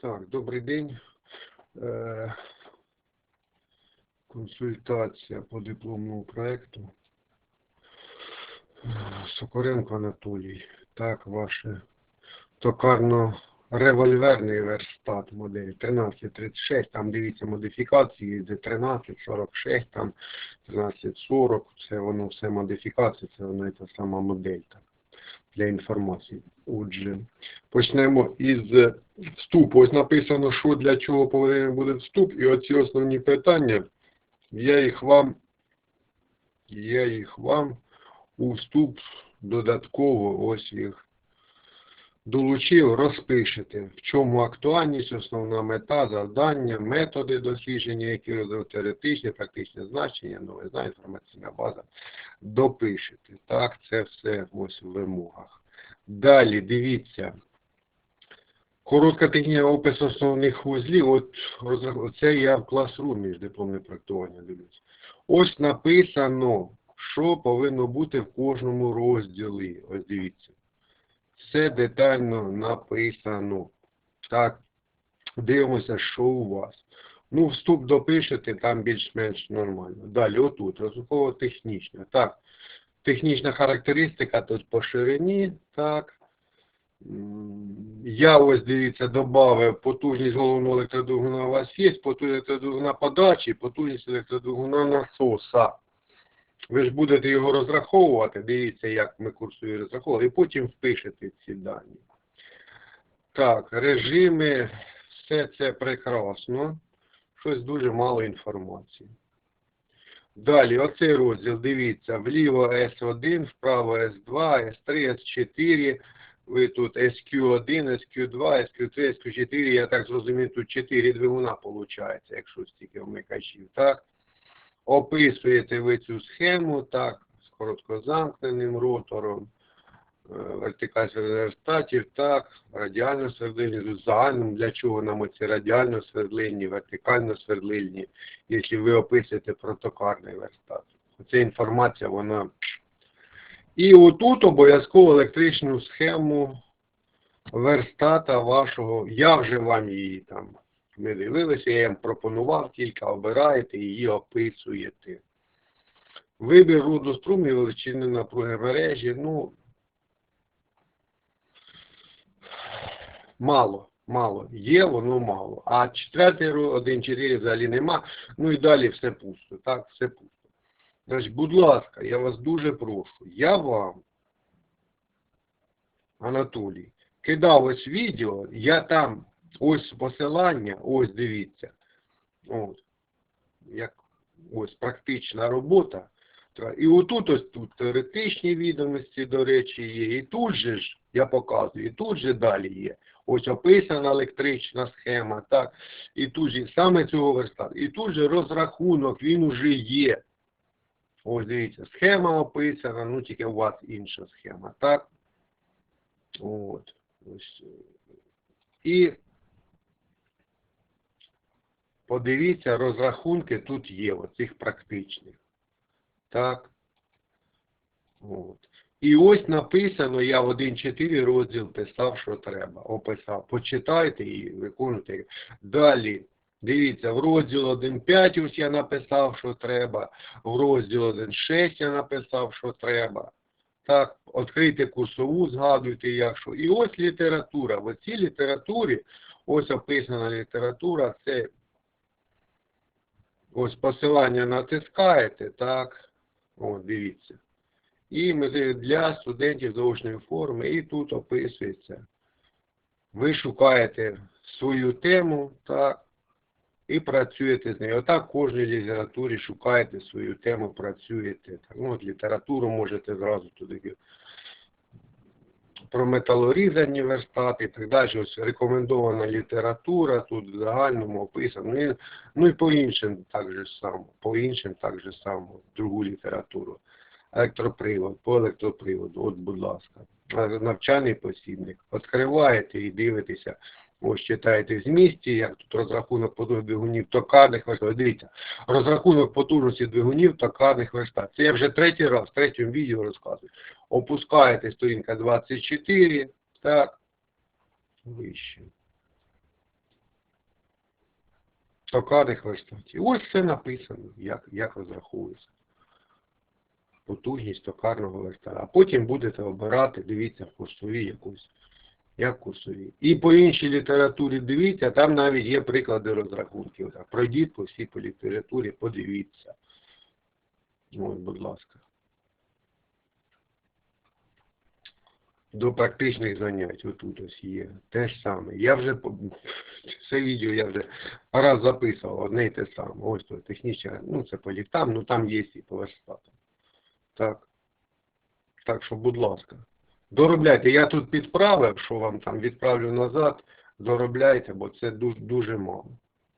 Так, добрий день. Е, Консультація по дипломному проекту. Е, Сокоренко Анатолій. Так, ваше токарно-револьверний верстат модель 1336. Там дивіться модифікації з 1346, там 1340. Це воно все модифікації, це воно та сама модель. Так, для інформації. Отже, почнемо із вступу. Ось написано, що для чого повинен буде вступ, і оці основні питання, я їх вам, я їх вам у вступ додатково ось їх долучив, розпишете, в чому актуальність, основна мета, завдання, методи дослідження, які теоретичне, практичне значення, новизна, інформаційна база. Допишете. Так, це все ось в вимогах. Далі, дивіться. Коротка технічна опис основних вузлів. От це я в класрумі ж дипломне проектування дивлюсь. Ось написано, що повинно бути в кожному розділі. Ось дивіться. Все детально написано. Так, дивимося, що у вас. Ну, вступ допишете, там більш-менш нормально. Далі, отут, розрахово технічна. Так, технічна характеристика тут по ширині, так. Я ось, дивіться, додав потужність головного електродвигуна у вас є, потужність електродвигуна подачі, потужність електродвигуна насоса. Ви ж будете його розраховувати, дивіться, як ми курсові розраховували, і потім впишете ці дані. Так, режими, все це прекрасно. Щось дуже мало інформації. Далі, оцей розділ, дивіться, вліво S1, вправо S2, S3, S4, ви тут SQ1, SQ2, SQ3, SQ4, я так зрозумів, тут 4 двигуна виходить, якщо стільки вмикачів, так? Описуєте ви цю схему, так, з короткозамкненим ротором, е, вертикаль верстатів, так, радіально свердлильні, загальним, для чого нам оці радіально свердлильні, вертикально свердлильні, якщо ви описуєте протокарний верстат. Ця інформація, вона. І отут обов'язково електричну схему верстата вашого, я вже вам її там не дивилися, я їм пропонував, тільки обираєте і її описуєте. Вибір роду струмів величини напруги мережі, ну, мало, мало. Є, воно мало. А четвертий ро- 1.4 взагалі нема. Ну і далі все пусто. Так, все пусто. Значить, будь ласка, я вас дуже прошу. Я вам, Анатолій, кидав ось відео, я там ось посилання, ось дивіться. От. Як ось практична робота. І отут ось тут теоретичні відомості, до речі, є. І тут же ж я показую, і тут же далі є. Ось описана електрична схема, так. І тут же саме цього верстату. І тут же розрахунок, він уже є. Ось дивіться, схема описана, ну тільки у вас інша схема, так? От. Ось. І подивіться, розрахунки тут є, оцих практичних. Так. От. І ось написано, я в 1.4 розділ писав, що треба. Описав. Почитайте і виконуйте. Далі. Дивіться, в розділ 1.5 ось я написав, що треба. В розділ 1.6 я написав, що треба. Так, відкрийте курсову, згадуйте, як що. І ось література. В цій літературі, ось описана література, це ось посилання натискаєте, так, о, дивіться. І для студентів заочної форми, і тут описується. Ви шукаєте свою тему, так, і працюєте з нею. Отак в кожній літературі шукаєте свою тему, працюєте. Ну, от літературу можете зразу туди про металорізані верстати і так далі. Ось рекомендована література, тут в загальному описано. Ну і, ну і по іншим так же само, по іншим так же само, другу літературу. Електропривод, по електроприводу, от, будь ласка. Е, Навчальний посібник. Відкриваєте і дивитеся. Ось читаєте в змісті, як тут розрахунок потужності двигунів токарних верстат. Дивіться, розрахунок потужності двигунів токарних верстат. Це я вже третій раз, в третьому відео розказую. Опускаєте сторінка 24, так, вище. токарних верстатів. Ось все написано, як, як розраховується. Потужність токарного верстата. А потім будете обирати, дивіться в курсові якусь. Як курсові. І по іншій літературі дивіться, там навіть є приклади розрахунків. Пройдіть по всій по літературі, подивіться. Ось, будь ласка. До практичних занять отут ось є. Те ж саме. Я вже це відео я вже раз записував, одне і те саме. Ось то технічне, ну це по ліфтам, ну там є і по верстатам. Так. Так що, будь ласка. Доробляйте. Я тут підправив, що вам там відправлю назад, доробляйте, бо це дуже, дуже мало.